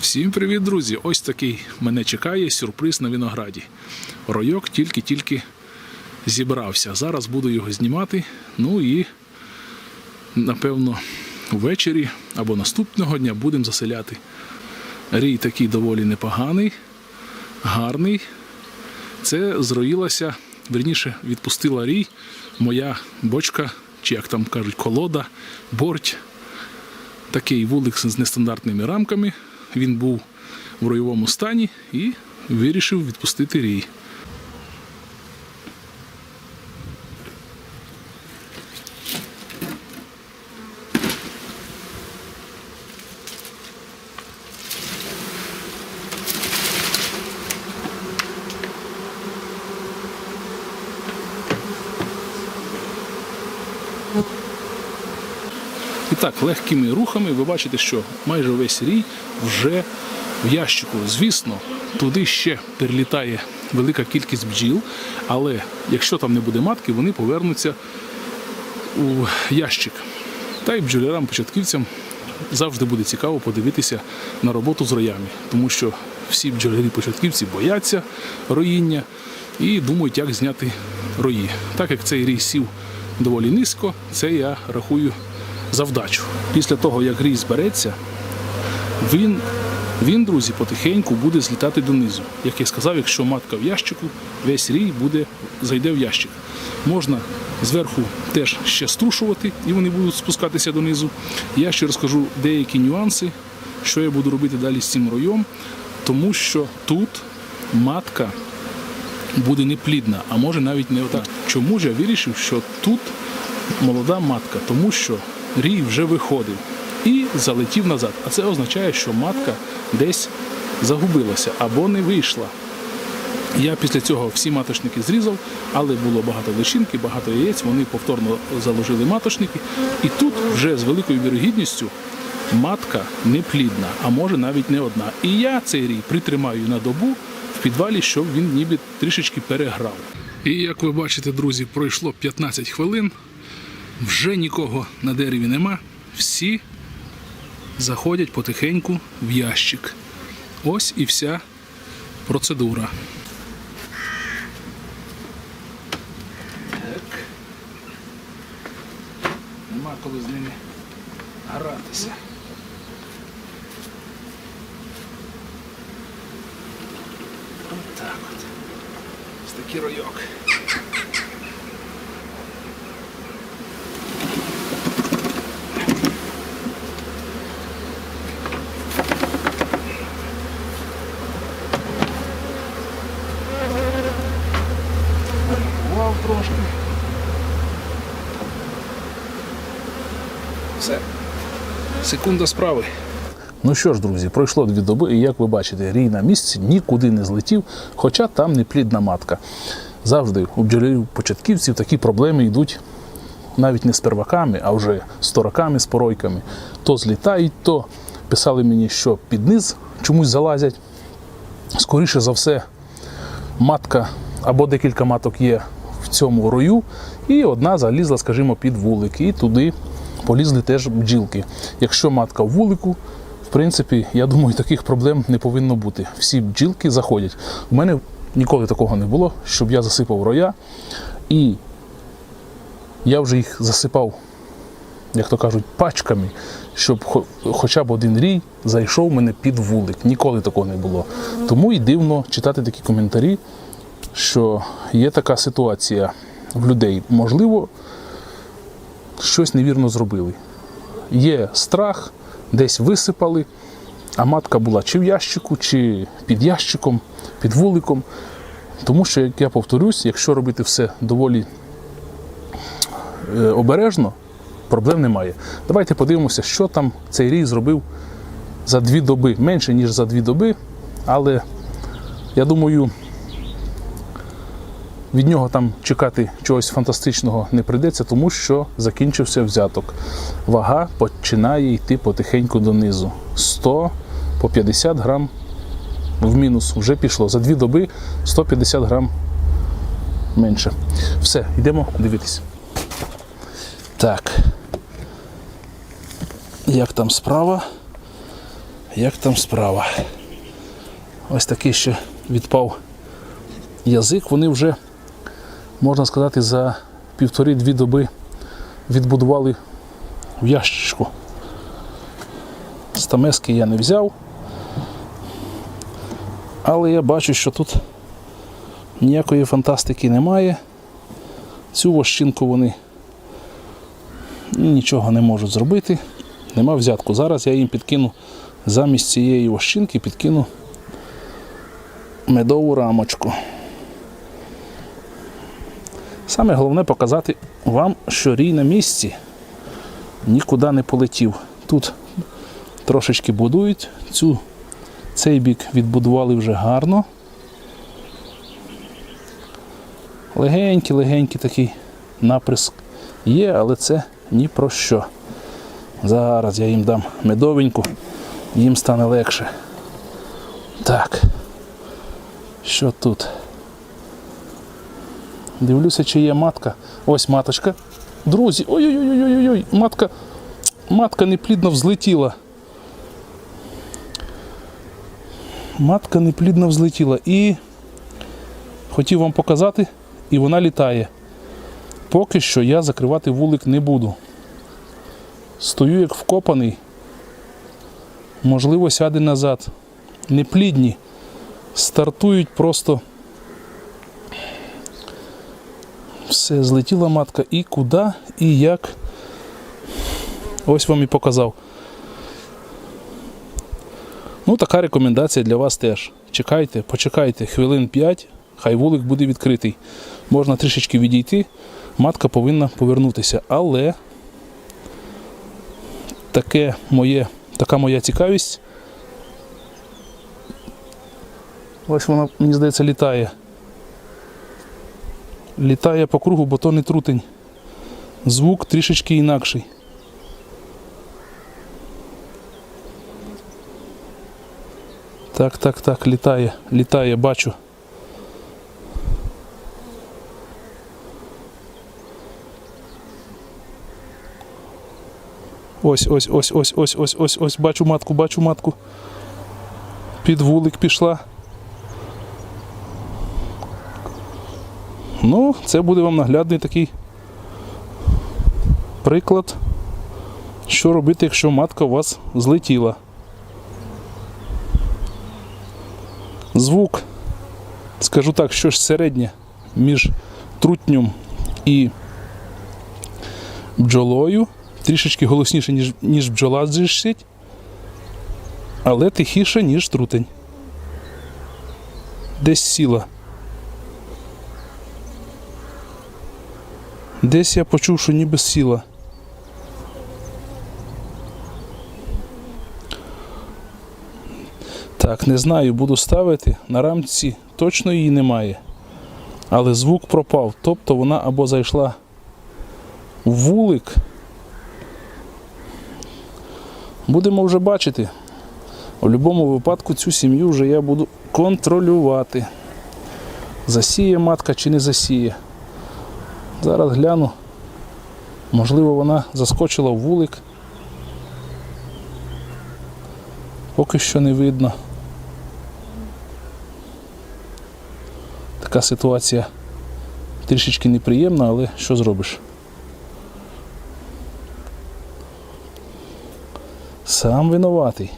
Всім привіт, друзі! Ось такий мене чекає сюрприз на винограді. Ройок тільки-тільки зібрався. Зараз буду його знімати. Ну і напевно ввечері або наступного дня будемо заселяти. Рій такий доволі непоганий, гарний. Це зроїлася, верніше відпустила рій, моя бочка, чи як там кажуть, колода, борть такий вулик з нестандартними рамками. Він був в ройовому стані і вирішив відпустити рій. Так, легкими рухами ви бачите, що майже весь рій вже в ящику. Звісно, туди ще перелітає велика кількість бджіл, але якщо там не буде матки, вони повернуться у ящик. Та й бджолярам-початківцям завжди буде цікаво подивитися на роботу з роями, тому що всі бджолярі-початківці бояться роїння і думають, як зняти рої. Так як цей рій сів доволі низько, це я рахую за вдачу. Після того, як рій збереться, він, він, друзі, потихеньку буде злітати донизу. Як я сказав, якщо матка в ящику, весь рій буде, зайде в ящик. Можна зверху теж ще струшувати, і вони будуть спускатися донизу. Я ще розкажу деякі нюанси, що я буду робити далі з цим роєм, тому що тут матка буде неплідна, а може навіть не отак. Чому ж я вирішив, що тут молода матка? Тому що рій вже виходив і залетів назад. А це означає, що матка десь загубилася або не вийшла. Я після цього всі маточники зрізав, але було багато личинки, багато яєць. Вони повторно заложили маточники. І тут вже з великою вірогідністю матка не плідна, а може навіть не одна. І я цей рій притримаю на добу в підвалі, щоб він ніби трішечки переграв. І як ви бачите, друзі, пройшло 15 хвилин. Вже нікого на дереві нема. Всі заходять потихеньку в ящик. Ось і вся процедура. Так. Нема коли з ними гратися. От так от. Ось такий ройок. Секунда справи. Ну що ж, друзі, пройшло дві доби, і як ви бачите, рій на місці нікуди не злетів, хоча там не плідна матка. Завжди у бджолярів початківців такі проблеми йдуть навіть не з перваками, а вже з тораками, з поройками. То злітають, то писали мені, що під низ чомусь залазять. Скоріше за все, матка або декілька маток є в цьому рою, і одна залізла, скажімо, під вулик, і туди полізли теж бджілки. Якщо матка в вулику, в принципі, я думаю, таких проблем не повинно бути. Всі бджілки заходять. У мене ніколи такого не було, щоб я засипав роя, і я вже їх засипав, як то кажуть, пачками, щоб хоча б один рій зайшов мене під вулик. Ніколи такого не було. Тому і дивно читати такі коментарі, що є така ситуація в людей. Можливо, щось невірно зробили. Є страх, десь висипали, а матка була чи в ящику, чи під ящиком, під вуликом. Тому що, як я повторюсь, якщо робити все доволі е, обережно, проблем немає. Давайте подивимося, що там цей рій зробив за дві доби. Менше, ніж за дві доби, але я думаю, від нього там чекати чогось фантастичного не прийдеться, тому що закінчився взяток. Вага починає йти потихеньку донизу. 100 по 50 грам в мінус вже пішло. За дві доби 150 грам менше. Все, йдемо дивитись. Так. Як там справа? як там справа. Ось такий ще відпав язик. Вони вже, можна сказати, за півтори-дві доби відбудували в ящичку. Стамески я не взяв. Але я бачу, що тут ніякої фантастики немає. Цю вощинку вони нічого не можуть зробити. Нема взятку. Зараз я їм підкину замість цієї вощинки підкину медову рамочку. Саме головне показати вам, що рій на місці нікуди не полетів. Тут трошечки будують, цю, цей бік відбудували вже гарно. Легенький-легенький такий наприск є, але це ні про що. Зараз я їм дам медовеньку, їм стане легше. Так. Що тут? Дивлюся, чи є матка. Ось маточка. Друзі, ой-ой-ой-ой-ой, матка, матка неплідно взлетіла. Матка неплідно взлетіла. І хотів вам показати, і вона літає. Поки що я закривати вулик не буду. Стою як вкопаний. Можливо, сяде назад. Неплідні. Стартують просто. Все, злетіла матка. І куди, і як. Ось вам і показав. Ну, така рекомендація для вас теж. Чекайте, почекайте хвилин 5, хай вулик буде відкритий. Можна трішечки відійти, матка повинна повернутися. Але таке моє, така моя цікавість. Ось вона, мені здається, літає. Літає по кругу, бо то не трутень. Звук трішечки інакший. Так, так, так, літає, літає, бачу. Ось, ось, ось, ось, ось, ось, ось, ось, бачу матку, бачу матку. Під вулик пішла. Ну, це буде вам наглядний такий приклад, що робити, якщо матка у вас злетіла. Звук, скажу так, що ж середнє між трутнем і бджолою. Трішечки голосніше, ніж, ніж бджола зжищить, але тихіше, ніж трутень. Десь сіла. Десь я почув, що ніби сіла. Так, не знаю, буду ставити. На рамці точно її немає. Але звук пропав. Тобто вона або зайшла в вулик. Будемо вже бачити. У будь-якому випадку цю сім'ю вже я буду контролювати. Засіє матка чи не засіє. Зараз гляну. Можливо, вона заскочила в вулик. Поки що не видно. Така ситуація трішечки неприємна, але що зробиш? Сам винуватий.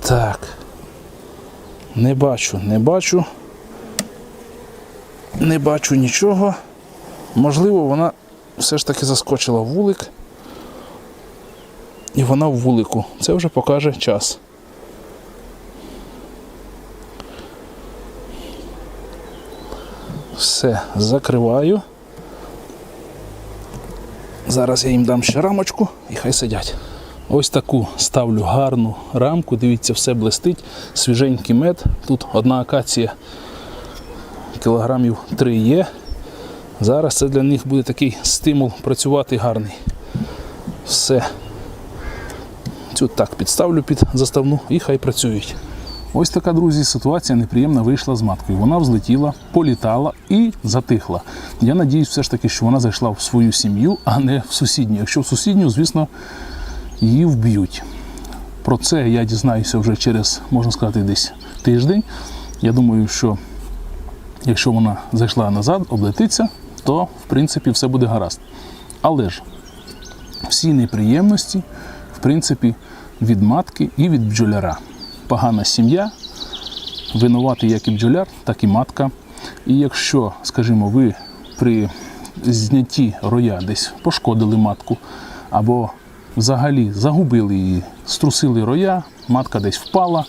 Так. Не бачу, не бачу. Не бачу нічого. Можливо, вона все ж таки заскочила в вулик. І вона в вулику. Це вже покаже час. Все, закриваю. Зараз я їм дам ще рамочку і хай сидять. Ось таку ставлю гарну рамку. Дивіться, все блистить. Свіженький мед. Тут одна акація кілограмів 3 є. Зараз це для них буде такий стимул працювати гарний. Все. Цю так підставлю під заставну і хай працюють. Ось така, друзі, ситуація неприємна вийшла з маткою. Вона взлетіла, політала і затихла. Я надіюсь, все ж таки, що вона зайшла в свою сім'ю, а не в сусідню. Якщо в сусідню, звісно, її вб'ють. Про це я дізнаюся вже через, можна сказати, десь тиждень. Я думаю, що якщо вона зайшла назад, облетиться, то в принципі все буде гаразд. Але ж всі неприємності, в принципі, від матки і від бджоляра. Погана сім'я, винуватий як і бджоляр, так і матка. І якщо, скажімо, ви при знятті роя десь пошкодили матку, або взагалі загубили її, струсили роя, матка десь впала,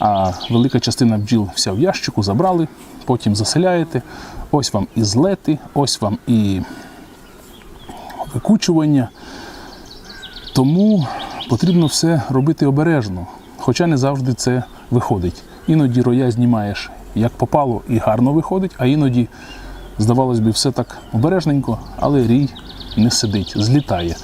а велика частина бджіл вся в ящику забрали, потім заселяєте. Ось вам і злети, ось вам і викучування. Тому потрібно все робити обережно, хоча не завжди це виходить. Іноді роя знімаєш як попало і гарно виходить, а іноді, здавалось би, все так обережненько, але рій не сидить, злітає.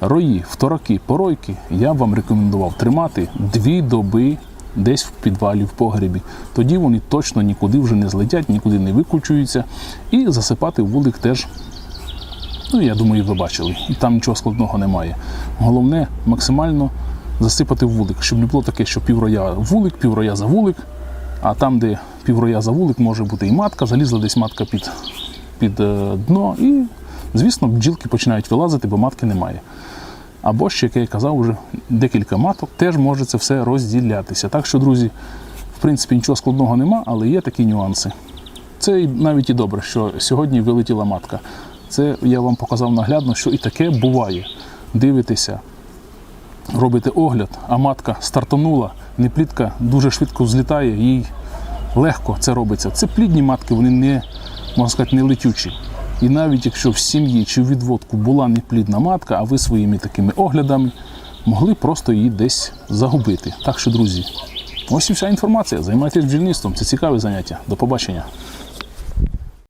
Рої, втораки, поройки я б вам рекомендував тримати дві доби десь в підвалі, в погребі. Тоді вони точно нікуди вже не злетять, нікуди не викучуються. І засипати вулик теж Ну, я думаю, ви бачили. І там нічого складного немає. Головне максимально засипати вулик, щоб не було таке, що півроя вулик, півроя за вулик, а там, де півроя за вулик, може бути і матка, залізла десь матка під, під е, дно, і, звісно, бджілки починають вилазити, бо матки немає. Або ще, як я казав, вже декілька маток теж може це все розділятися. Так що, друзі, в принципі, нічого складного нема, але є такі нюанси. Це навіть і добре, що сьогодні вилетіла матка. Це я вам показав наглядно, що і таке буває. Дивитеся, робите огляд, а матка стартанула, неплідка дуже швидко взлітає, їй легко це робиться. Це плідні матки, вони не, можна сказати, не летючі. І навіть якщо в сім'ї чи в відводку була неплідна матка, а ви своїми такими оглядами могли просто її десь загубити. Так що, друзі, ось і вся інформація. Займайтесь бджільництвом, це цікаве заняття. До побачення.